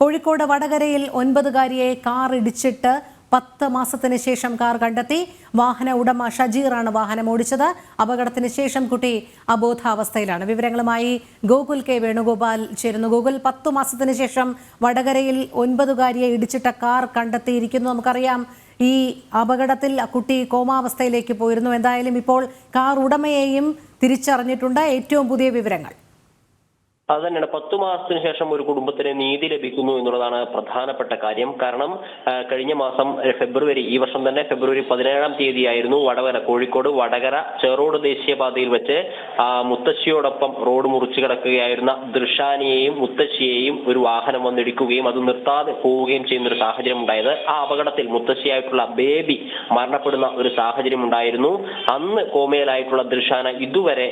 കോഴിക്കോട് വടകരയിൽ ഒൻപതുകാരിയെ കാർ ഇടിച്ചിട്ട് പത്ത് മാസത്തിന് ശേഷം കാർ കണ്ടെത്തി. വാഹന ഉടമ ഷജീറാണ് വാഹനം ഓടിച്ചത്. അപകടത്തിന് ശേഷം കുട്ടി അബോധാവസ്ഥയിലാണ്. വിവരങ്ങളുമായി ഗോകുൽ കെ വേണുഗോപാൽ ചേരുന്നു. ഗോകുൽ പത്തു മാസത്തിന് ശേഷം വടകരയിൽ ഒൻപതുകാരിയെ ഇടിച്ചിട്ട കാർ കണ്ടെത്തിയിരിക്കുന്നു. നമുക്കറിയാം ഈ അപകടത്തിൽ കുട്ടി കോമാവസ്ഥയിലേക്ക് പോയിരുന്നു. എന്തായാലും ഇപ്പോൾ കാർ ഉടമയെയും തിരിച്ചറിഞ്ഞിട്ടുണ്ട്. ഏറ്റവും പുതിയ വിവരങ്ങൾ. അത് തന്നെയാണ് പത്തു മാസത്തിന് ശേഷം ഒരു കുടുംബത്തിന് നീതി ലഭിക്കുന്നു എന്നുള്ളതാണ് പ്രധാനപ്പെട്ട കാര്യം. കാരണം കഴിഞ്ഞ മാസം ഫെബ്രുവരി ഈ വർഷം തന്നെ ഫെബ്രുവരി പതിനേഴാം തീയതിയായിരുന്നു വടകര കോഴിക്കോട് വടകര ചെറോഡ് ദേശീയപാതയിൽ വെച്ച് മുത്തശ്ശിയോടൊപ്പം റോഡ് മുറിച്ചു കിടക്കുകയായിരുന്ന ദൃഷാനിയെയും മുത്തശ്ശിയെയും ഒരു വാഹനം വന്നിടിക്കുകയും അത് നിർത്താതെ പോവുകയും ചെയ്യുന്ന ഒരു സാഹചര്യം ഉണ്ടായത് ആ അപകടത്തിൽ മുത്തശ്ശിയായിട്ടുള്ള ബേബി മരണപ്പെടുന്ന ഒരു സാഹചര്യം ഉണ്ടായിരുന്നു അന്ന് കോമയിലായിട്ടുള്ള ദൃഷാന ഇതുവരെ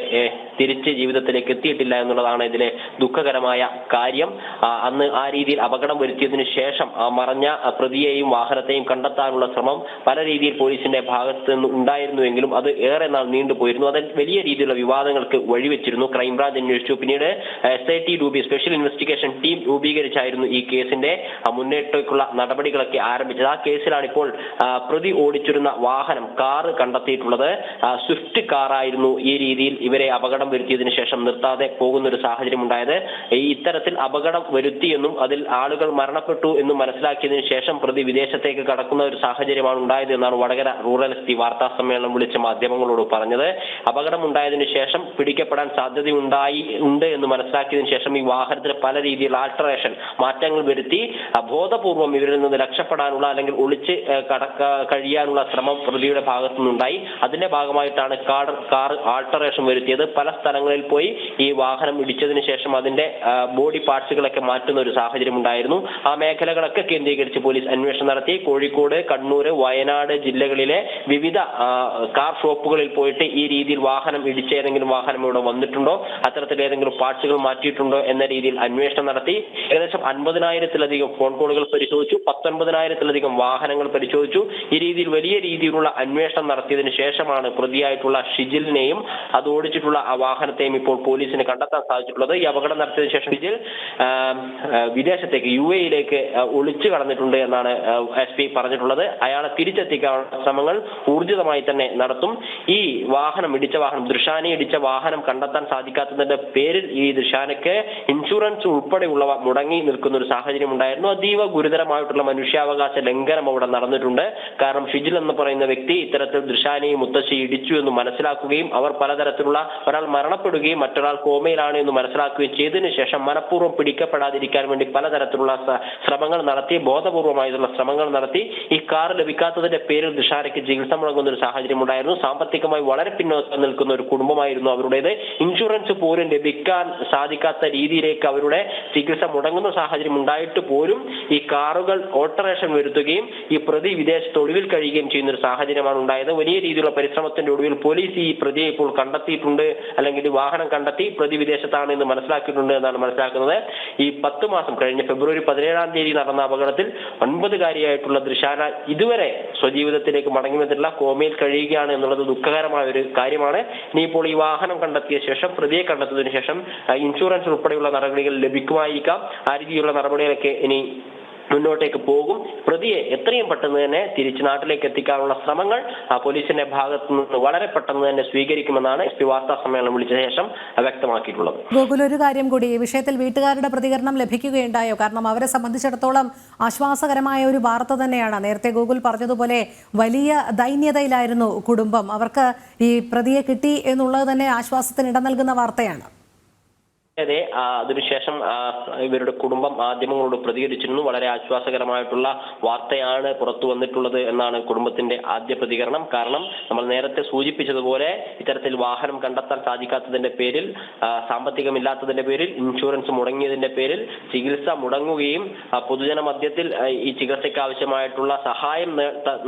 തിരിച്ച് ജീവിതത്തിലേക്ക് എത്തിയിട്ടില്ല എന്നുള്ളതാണ് ഇതിലെ ദുഃഖകരമായ കാര്യം. അന്ന് ആ രീതിയിൽ അപകടം വരുത്തിയതിനു ശേഷം മറഞ്ഞ പ്രതിയെയും വാഹനത്തെയും കണ്ടെത്താനുള്ള ശ്രമം പല രീതിയിൽ പോലീസിന്റെ ഭാഗത്ത് നിന്ന് ഉണ്ടായിരുന്നുവെങ്കിലും അത് ഏറെ നാൾ നീണ്ടുപോയിരുന്നു അത് വലിയ രീതിയിലുള്ള വിവാദങ്ങൾക്ക് വഴിവെച്ചിരുന്നു. ക്രൈംബ്രാഞ്ച് അന്വേഷിച്ചു. പിന്നീട് എസ് ഐ ടി രൂപീ സ്പെഷ്യൽ ഇൻവെസ്റ്റിഗേഷൻ ടീം രൂപീകരിച്ചായിരുന്നു ഈ കേസിന്റെ മുന്നേറ്റക്കുള്ള നടപടികളൊക്കെ ആരംഭിച്ചത്. ആ കേസിലാണ് ഇപ്പോൾ പ്രതി ഓടിച്ചിരുന്ന വാഹനം കാറ് കണ്ടെത്തിയിട്ടുള്ളത്. സ്വിഫ്റ്റ് കാറായിരുന്നു ഈ രീതിയിൽ ഇവരെ അപകടം വരുത്തിയതിനു ശേഷം നിർത്താതെ പോകുന്ന ഒരു സാഹചര്യം ഉണ്ടായത്. ഇത്തരത്തിൽ അപകടം വരുത്തിയെന്നും അതിൽ ആളുകൾ മരണപ്പെട്ടു എന്നും മനസ്സിലാക്കിയതിനു ശേഷം പ്രതി വിദേശത്തേക്ക് കടക്കുന്ന ഒരു സാഹചര്യമാണ് ഉണ്ടായത് എന്നാണ് വടകര റൂറൽ എസ് വാർത്താ സമ്മേളനം വിളിച്ച മാധ്യമങ്ങളോട് പറഞ്ഞത്. അപകടം ഉണ്ടായതിനു ശേഷം പിടിക്കപ്പെടാൻ സാധ്യതയുണ്ടായി ഉണ്ട് എന്ന് മനസ്സിലാക്കിയതിനു ശേഷം ഈ വാഹനത്തിൽ പല രീതിയിൽ ആൾട്ടറേഷൻ മാറ്റങ്ങൾ വരുത്തി. ബോധപൂർവം ഇവരിൽ നിന്ന് രക്ഷപ്പെടാനുള്ള അല്ലെങ്കിൽ ഒളിച്ച് കടക്ക കഴിയാനുള്ള ശ്രമം പ്രതിയുടെ ഭാഗത്തു നിന്നുണ്ടായി. അതിന്റെ ഭാഗമായിട്ടാണ് കാർ കാർ ആൾട്ടറേഷൻ വരുത്തിയത്. പല സ്ഥലങ്ങളിൽ പോയി ഈ വാഹനം ഇടിച്ചതിന് ശേഷം അതിന്റെ ബോഡി പാർട്സുകളൊക്കെ മാറ്റുന്ന ഒരു സാഹചര്യം ഉണ്ടായിരുന്നു. ആ മേഖലകളൊക്കെ കേന്ദ്രീകരിച്ച് പോലീസ് അന്വേഷണം നടത്തി. കോഴിക്കോട് കണ്ണൂർ വയനാട് ജില്ലകളിലെ വിവിധ കാർ ഷോപ്പുകളിൽ പോയിട്ട് ഈ രീതിയിൽ വാഹനം ഇടിച്ച ഏതെങ്കിലും വാഹനം ഇവിടെ വന്നിട്ടുണ്ടോ? അത്തരത്തിൽ ഏതെങ്കിലും പാർട്സുകൾ മാറ്റിയിട്ടുണ്ടോ എന്ന രീതിയിൽ അന്വേഷണം നടത്തി. ഏകദേശം അൻപതിനായിരത്തിലധികം ഫോൺ കോളുകൾ പരിശോധിച്ചു. പത്തൊൻപതിനായിരത്തിലധികം വാഹനങ്ങൾ പരിശോധിച്ചു. ഈ രീതിയിൽ വലിയ രീതിയിലുള്ള അന്വേഷണം നടത്തിയതിനു ശേഷമാണ് പ്രതിയായിട്ടുള്ള ഷിജിലിനെയും അത് ഓടിച്ചിട്ടുള്ള ആ വാഹനത്തെയും ഇപ്പോൾ പോലീസിന് കണ്ടെത്താൻ സാധിച്ചിട്ടുള്ളത്. അപകടം നടത്തിയതിനു ശേഷം വിജിൽ വിദേശത്തേക്ക് യു എയിലേക്ക് ഒളിച്ചു കടന്നിട്ടുണ്ട് എന്നാണ് എസ് പി പറഞ്ഞിട്ടുള്ളത്. അയാളെ തിരിച്ചെത്തിക്കാനുള്ള ശ്രമങ്ങൾ ഊർജിതമായി തന്നെ നടത്തും. ഈ വാഹനം ഇടിച്ച വാഹനം ദൃശാനെ ഇടിച്ച വാഹനം കണ്ടെത്താൻ സാധിക്കാത്തതിന്റെ പേരിൽ ഈ ദൃശാനയ്ക്ക് ഇൻഷുറൻസ് ഉൾപ്പെടെയുള്ളവ മുടങ്ങി നിൽക്കുന്ന ഒരു സാഹചര്യം ഉണ്ടായിരുന്നു അതീവ ഗുരുതരമായിട്ടുള്ള മനുഷ്യാവകാശ ലംഘനം അവിടെ നടന്നിട്ടുണ്ട്. കാരണം ഷിജിൽ എന്ന് പറയുന്ന വ്യക്തി ഇത്തരത്തിൽ ദൃശാനെയും മുത്തശ്ശി ഇടിച്ചു എന്ന് മനസ്സിലാക്കുകയും അവർ പലതരത്തിലുള്ള ഒരാൾ മരണപ്പെടുകയും മറ്റൊരാൾ കോമയിലാണ് എന്ന് മനസ്സിലാക്കുകയും ചെയ്തതിനു ശേഷം മനഃപൂർവം പിടിക്കപ്പെടാതിരിക്കാൻ വേണ്ടി പലതരത്തിലുള്ള ശ്രമങ്ങൾ നടത്തി ബോധപൂർവമായിട്ടുള്ള ശ്രമങ്ങൾ നടത്തി ഈ കാർ ലഭിക്കാത്തതിന്റെ പേരിൽ ദുഷാരയ്ക്ക് ചികിത്സ മുടങ്ങുന്ന ഒരു സാഹചര്യം ഉണ്ടായിരുന്നു. സാമ്പത്തികമായി വളരെ പിന്നോക്കം നിൽക്കുന്ന ഒരു കുടുംബമായിരുന്നു അവരുടേത്. ഇൻഷുറൻസ് പോലും ലഭിക്കാൻ സാധിക്കാത്ത രീതിയിലേക്ക് അവരുടെ ചികിത്സ മുടങ്ങുന്ന സാഹചര്യം ഉണ്ടായിട്ട് പോലും ഈ കാറുകൾ ഓൾട്ടറേഷൻ വരുത്തുകയും ഈ പ്രതി വിദേശത്ത് ഒളിവിൽ കഴിയുകയും ചെയ്യുന്ന ഒരു സാഹചര്യമാണ് ഉണ്ടായത്. വലിയ രീതിയിലുള്ള പരിശ്രമത്തിന്റെ ഒടുവിൽ പോലീസ് ഈ പ്രതിയെ ഇപ്പോൾ കണ്ടെത്തിയിട്ടുണ്ട്. അല്ലെങ്കിൽ വാഹനം കണ്ടെത്തി പ്രതി വിദേശത്താണ് എന്ന് മനസ്സിലാക്കിയിട്ടുണ്ട് എന്നാണ് മനസ്സിലാക്കുന്നത്. ഈ പത്ത് മാസം കഴിഞ്ഞ ഫെബ്രുവരി പതിനേഴാം തീയതി നടന്ന അപകടത്തിൽ ഒൻപതുകാരിയായിട്ടുള്ള ദൃശാന ഇതുവരെ സ്വജീവിതത്തിലേക്ക് മടങ്ങി വന്നിട്ടില്ല. കോമയിൽ കഴിയുകയാണ് എന്നുള്ളത് ദുഃഖകരമായ ഒരു കാര്യമാണ്. ഇനിയിപ്പോൾ ഈ വാഹനം കണ്ടെത്തിയ ശേഷം പ്രതിയെ കണ്ടെത്തിയതിനു ശേഷം ഇൻഷുറൻസ് ഉൾപ്പെടെയുള്ള നടപടികൾ ലഭിക്കുമായിരിക്കാം. ആ രീതിയിലുള്ള നടപടികളൊക്കെ ഇനി മുന്നോട്ടേക്ക് പോകും. പ്രതിയെ എത്രയും പെട്ടെന്ന് തന്നെ തിരിച്ച് നാട്ടിലേക്ക് എത്തിക്കാനുള്ള ശ്രമങ്ങൾ പോലീസിന്റെ ഭാഗത്തു നിന്ന് വളരെ പെട്ടെന്ന് തന്നെ സ്വീകരിക്കുമെന്നാണ് എസ് പി വാർത്താ സമ്മേളനം വിളിച്ച ശേഷം വ്യക്തമാക്കിയിട്ടുള്ളത്. ഗോകുൽ ഒരു കാര്യം കൂടി. ഈ വിഷയത്തിൽ വീട്ടുകാരുടെ പ്രതികരണം ലഭിക്കുകയുണ്ടായോ? കാരണം അവരെ സംബന്ധിച്ചിടത്തോളം ആശ്വാസകരമായ ഒരു വാർത്ത തന്നെയാണ്. നേരത്തെ ഗൂഗിൾ പറഞ്ഞതുപോലെ വലിയ ദൈന്യതയിലായിരുന്നു കുടുംബം. അവർക്ക് ഈ പ്രതിയെ കിട്ടി എന്നുള്ളത് തന്നെ ആശ്വാസത്തിന് ഇടം നൽകുന്ന വാർത്തയാണ്. അതെ അതിനുശേഷം ഇവരുടെ കുടുംബം മാധ്യമങ്ങളോട് പ്രതികരിച്ചിരുന്നു. വളരെ ആശ്വാസകരമായിട്ടുള്ള വാർത്തയാണ് പുറത്തു വന്നിട്ടുള്ളത് എന്നാണ് കുടുംബത്തിന്റെ ആദ്യ പ്രതികരണം. കാരണം നമ്മൾ നേരത്തെ സൂചിപ്പിച്ചതുപോലെ ഇത്തരത്തിൽ വാഹനം കണ്ടെത്താൻ സാധിക്കാത്തതിന്റെ പേരിൽ സാമ്പത്തികമില്ലാത്തതിന്റെ പേരിൽ ഇൻഷുറൻസ് മുടങ്ങിയതിന്റെ പേരിൽ ചികിത്സ മുടങ്ങുകയും പൊതുജന മധ്യത്തിൽ ഈ ചികിത്സയ്ക്ക് ആവശ്യമായിട്ടുള്ള സഹായം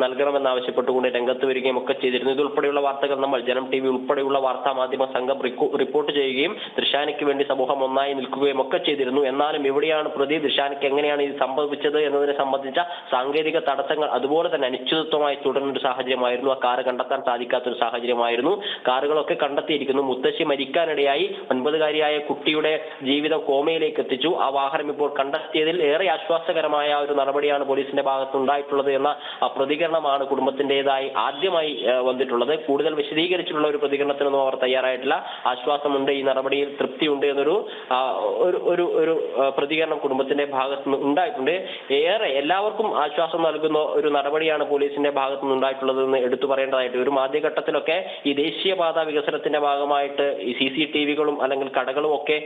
നൽകണമെന്നാവശ്യപ്പെട്ടുകൊണ്ട് രംഗത്ത് വരികയും ഒക്കെ ചെയ്തിരുന്നു. ഇതുൾപ്പെടെയുള്ള വാർത്തകൾ നമ്മൾ ജനം ടി വി ഉൾപ്പെടെയുള്ള വാർത്താ മാധ്യമ സംഘം റിപ്പോർട്ട് ചെയ്യുകയും ദൃശാനയ്ക്ക് വേണ്ടി സമൂഹം ഒന്നായി നിൽക്കുകയും ഒക്കെ ചെയ്തിരുന്നു. എന്നാലും എവിടെയാണ് പ്രതി ദിശാനിക്ക് എങ്ങനെയാണ് ഇത് സംഭവിച്ചത് എന്നതിനെ സംബന്ധിച്ച സാങ്കേതിക തടസ്സങ്ങൾ അതുപോലെ തന്നെ അനിശ്ചിതത്വമായി തുടരുന്ന ഒരു സാഹചര്യമായിരുന്നു. ആ കാറ് കണ്ടെത്താൻ സാധിക്കാത്ത ഒരു സാഹചര്യമായിരുന്നു. കാറുകളൊക്കെ കണ്ടെത്തിയിരിക്കുന്നു. മുത്തശ്ശി മരിക്കാനിടയായി ഒൻപതുകാരിയായ കുട്ടിയുടെ ജീവിതം കോമയിലേക്ക് എത്തിച്ചു. ആ വാഹനം ഇപ്പോൾ കണ്ടെത്തിയതിൽ ഏറെ ആശ്വാസകരമായ ഒരു നടപടിയാണ് പോലീസിന്റെ ഭാഗത്ത് ഉണ്ടായിട്ടുള്ളത് എന്ന പ്രതികരണമാണ് കുടുംബത്തിന്റേതായി ആദ്യമായി വന്നിട്ടുള്ളത്. കൂടുതൽ വിശദീകരിച്ചിട്ടുള്ള ഒരു പ്രതികരണത്തിനൊന്നും അവർ തയ്യാറായിട്ടില്ല. ആശ്വാസമുണ്ട്. ഈ നടപടിയിൽ തൃപ്തിയുണ്ട് എന്നൊരു ഒരു ഒരു ഒരു പ്രതികരണം കുടുംബത്തിന്റെ ഭാഗത്തു നിന്ന് ഉണ്ടായിട്ടുണ്ട്. ഏറെ എല്ലാവർക്കും ആശ്വാസം നൽകുന്ന ഒരു നടപടിയാണ് പോലീസിന്റെ ഭാഗത്തു നിന്ന് ഉണ്ടായിട്ടുള്ളതെന്ന് എടുത്തു പറയേണ്ടതായിട്ട് ഒരു ആദ്യഘട്ടത്തിലൊക്കെ ഈ ദേശീയപാത വികസനത്തിന്റെ ഭാഗമായിട്ട് ഈ സി സി ടി വികളും അല്ലെങ്കിൽ കടകളും ഒക്കെ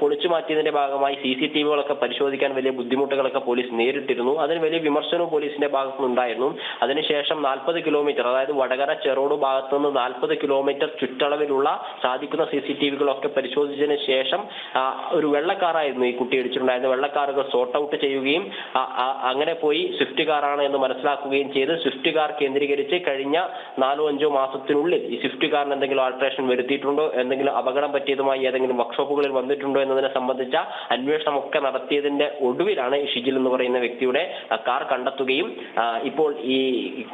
പൊളിച്ചു മാറ്റിയതിന്റെ ഭാഗമായി സി സി ടി വികളൊക്കെ പരിശോധിക്കാൻ വലിയ ബുദ്ധിമുട്ടുകളൊക്കെ പോലീസ് നേരിട്ടിരുന്നു. അതിന് വലിയ വിമർശനവും പോലീസിന്റെ ഭാഗത്ത് നിന്നുണ്ടായിരുന്നു അതിനുശേഷം നാൽപ്പത് കിലോമീറ്റർ അതായത് വടകര ചെറോട് ഭാഗത്തുനിന്ന് നാൽപ്പത് കിലോമീറ്റർ ചുറ്റളവിലുള്ള സാധിക്കുന്ന സി സി ടി വികളൊക്കെ പരിശോധിച്ചതിന് ശേഷം ആ, ഒരു വെള്ളക്കാറായിരുന്നു ഈ കുട്ടി ഇടിച്ചിട്ടുണ്ടായിരുന്നത്. വെള്ളക്കാറുകൾ സോർട്ട് ഔട്ട് ചെയ്യുകയും അങ്ങനെ പോയി സ്വിഫ്റ്റ് കാറാണ് എന്ന് മനസ്സിലാക്കുകയും ചെയ്ത് സ്വിഫ്റ്റ് കാർ കേന്ദ്രീകരിച്ച് കഴിഞ്ഞ നാലോ അഞ്ചോ മാസത്തിനുള്ളിൽ ഈ സ്വിഫ്റ്റ് കാറിന് എന്തെങ്കിലും ആൾട്രേഷൻ വരുത്തിയിട്ടുണ്ടോ? എന്തെങ്കിലും അപകടം പറ്റിയതുമായി ഏതെങ്കിലും വർക്ക്ഷോപ്പുകളിൽ വന്നിട്ടുണ്ടോ എന്നതിനെ സംബന്ധിച്ച അന്വേഷണം ഒക്കെ നടത്തിയതിന്റെ ഒടുവിലാണ് ഈ ഷിജിൽ എന്ന് പറയുന്ന വ്യക്തിയുടെ കാർ കണ്ടെത്തുകയും ഇപ്പോൾ ഈ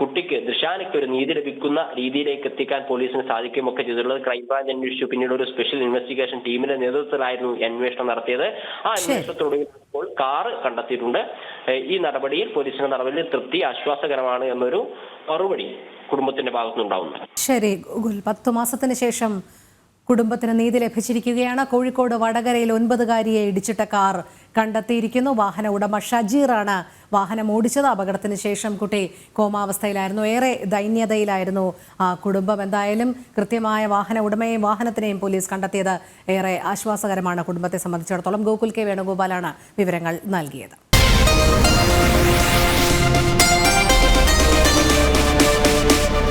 കുട്ടിക്ക് ദൃശാനയ്ക്ക് ഒരു നീതി ലഭിക്കുന്ന രീതിയിലേക്ക് എത്തിക്കാൻ പോലീസിന് സാധിക്കുകയും ഒക്കെ ചെയ്തിട്ടുള്ളത്. ക്രൈംബ്രാഞ്ച് അന്വേഷിച്ചു. പിന്നീട് ഒരു സ്പെഷ്യൽ ഇൻവെസ്റ്റിഗേഷൻ ടീമിന്റെ നേതൃത്വത്തിലായിരുന്നു അന്വേഷണം നടത്തിയത്. ആ അന്വേഷണത്തിലൂടെ ഇപ്പോൾ കാറ് കണ്ടെത്തിയിട്ടുണ്ട്. ഈ നടപടിയിൽ പോലീസിന്റെ നടപടിയിൽ തൃപ്തി ആശ്വാസകരമാണ് എന്നൊരു മറുപടി കുടുംബത്തിന്റെ ഭാഗത്തുനിന്നുണ്ടാവുന്നു. ശരി. പത്തു മാസത്തിന് ശേഷം കുടുംബത്തിന് നീതി ലഭിച്ചിരിക്കുകയാണ്. കോഴിക്കോട് വടകരയിൽ ഒൻപതുകാരിയെ ഇടിച്ചിട്ട കാർ കണ്ടെത്തിയിരിക്കുന്നു. വാഹന ഉടമ ഷജീറാണ് വാഹനം ഓടിച്ചത്. അപകടത്തിന് ശേഷം കുട്ടി കോമാവസ്ഥയിലായിരുന്നു. ഏറെ ദൈന്യതയിലായിരുന്നു ആ കുടുംബം. എന്തായാലും കൃത്യമായ വാഹന ഉടമയെയും വാഹനത്തിനെയും പോലീസ് കണ്ടെത്തിയത് ഏറെ ആശ്വാസകരമാണ്. കുടുംബത്തെ സംബന്ധിച്ചിടത്തോളം ഗോകുൽ കെ വേണുഗോപാലാണ് വിവരങ്ങൾ നൽകിയത്.